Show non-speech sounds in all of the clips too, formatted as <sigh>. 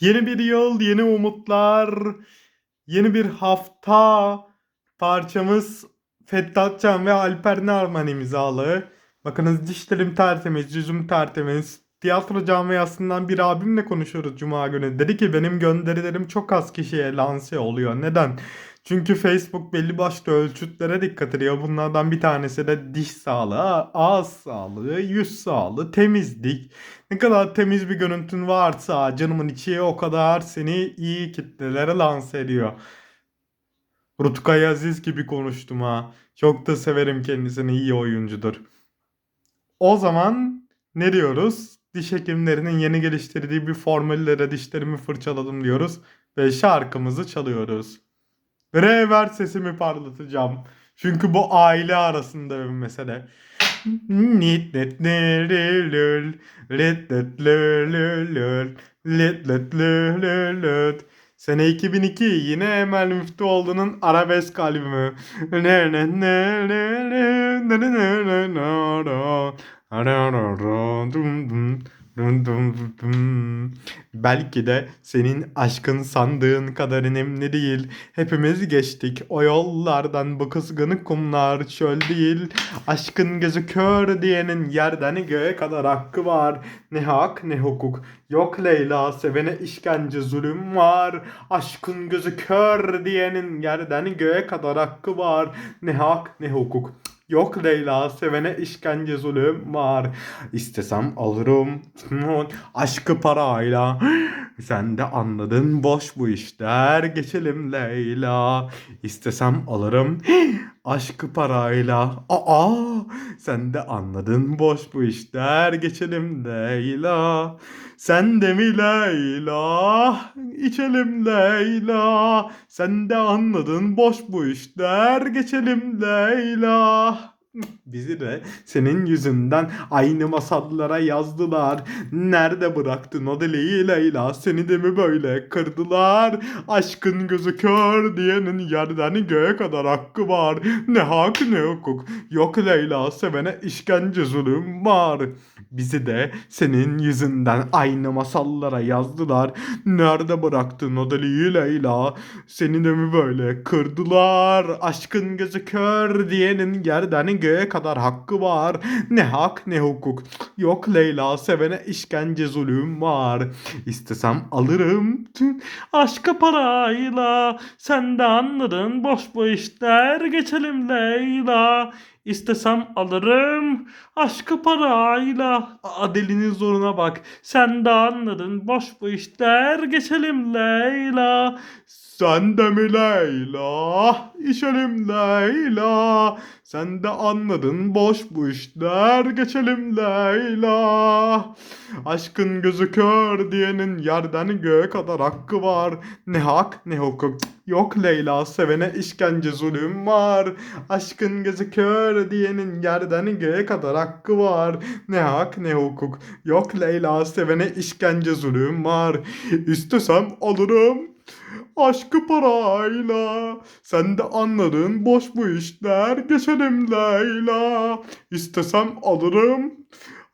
Yeni bir yıl, yeni umutlar, yeni bir hafta. Parçamız Fettah Can ve Alper Narman imzalı. Bakınız dişlerim tertemiz, yüzüm tertemiz. Tiyatro camiasından bir abimle konuşuyoruz Cuma günü. Dedi ki benim gönderilerim çok az kişiye lanse oluyor. Neden? Çünkü Facebook belli başlı ölçütlere dikkat ediyor. Bunlardan bir tanesi de diş sağlığı, ağız sağlığı, yüz sağlığı, temizlik. Ne kadar temiz bir görüntün varsa canımın içi o kadar seni iyi kitlelere lanse ediyor. Rutkay Aziz gibi konuştum ha. Çok da severim kendisini iyi oyuncudur. O zaman ne diyoruz? Diş hekimlerinin yeni geliştirdiği bir formüllere dişlerimi fırçaladım diyoruz. Ve şarkımızı çalıyoruz. Re ver sesimi parlatacağım. Çünkü bu aile arasında bir mesele. Nit net lül lit lit lül lit lit lül Sene 2002 yine Emel Müftüoğlu'nun arabesk albümü. Ne ne ne ne ne ne ne ne ne Belki de senin aşkın sandığın kadar önemli değil. Hepimiz geçtik o yollardan bu kızgın kumlar çöl değil. Aşkın gözü kör diyenin yerden göğe kadar hakkı var. Ne hak ne hukuk. Yok Leyla sevene işkence zulüm var. Aşkın gözü kör diyenin yerden göğe kadar hakkı var. Ne hak ne hukuk. Yok Leyla sevene işkence zulüm var. İstesem alırım aşkı parayla. Sen de anladın boş bu işler geçelim Leyla. İstesem alırım <gasps> aşkı parayla. Aa sen de anladın boş bu işler geçelim Leyla. Sen de mi Leyla? İçelim Leyla. Sen de anladın boş bu işler geçelim Leyla. <laughs> Bizi de senin yüzünden aynı masallara yazdılar. Nerede bıraktın o deliği Leyla? Seni de mi böyle kırdılar? Aşkın gözü kör diyenin yerden göğe kadar hakkı var. Ne hak ne hukuk. Yok Leyla sevene işkence zulüm var. Bizi de senin yüzünden aynı masallara yazdılar. Nerede bıraktın o deliği Leyla? Seni de mi böyle kırdılar? Aşkın gözü kör diyenin yerden göğe kadar hakkı var. Ne hak ne hukuk. Yok Leyla sevene işkence zulüm var. İstesem alırım. Tüm Aşkı parayla sen de anladın boş bu işler geçelim Leyla. İstesem alırım aşkı parayla. Adelinin zoruna bak. Sen de anladın boş bu işler geçelim Leyla. Sen de mi Leyla? İçelim Leyla. Sen de anladın boş bu işler geçelim Leyla. Aşkın gözü kör diyenin yerden göğe kadar hakkı var. Ne hak ne hukuk. Yok Leyla sevene işkence zulüm var. Aşkın gözü kör diyenin yerden göğe kadar hakkı var. Ne hak ne hukuk. Yok Leyla sevene işkence zulüm var. İstesem alırım. Aşkı parayla. Sen de anladın boş bu işler. Geçelim Leyla. İstesem alırım.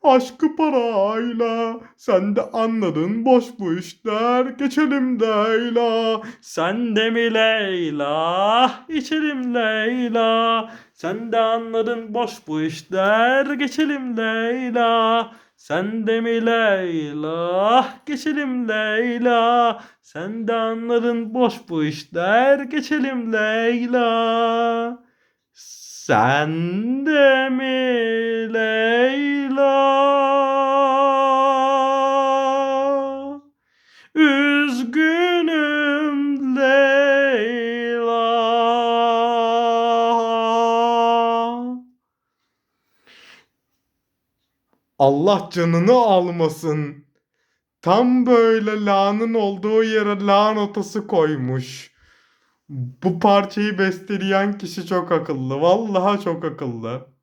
Aşkı parayla. Sen de anladın boş bu işler. Geçelim Leyla. Sen de mi Leyla? İçelim Leyla. Sen de anladın boş bu işler. Geçelim Leyla sen de mi Leyla? Geçelim Leyla. Sen de anladın boş bu işler. Geçelim Leyla. Sen de mi Leyla? Allah canını almasın. Tam böyle la'nın olduğu yere la notası koymuş. Bu parçayı besteleyen kişi çok akıllı. Vallahi çok akıllı.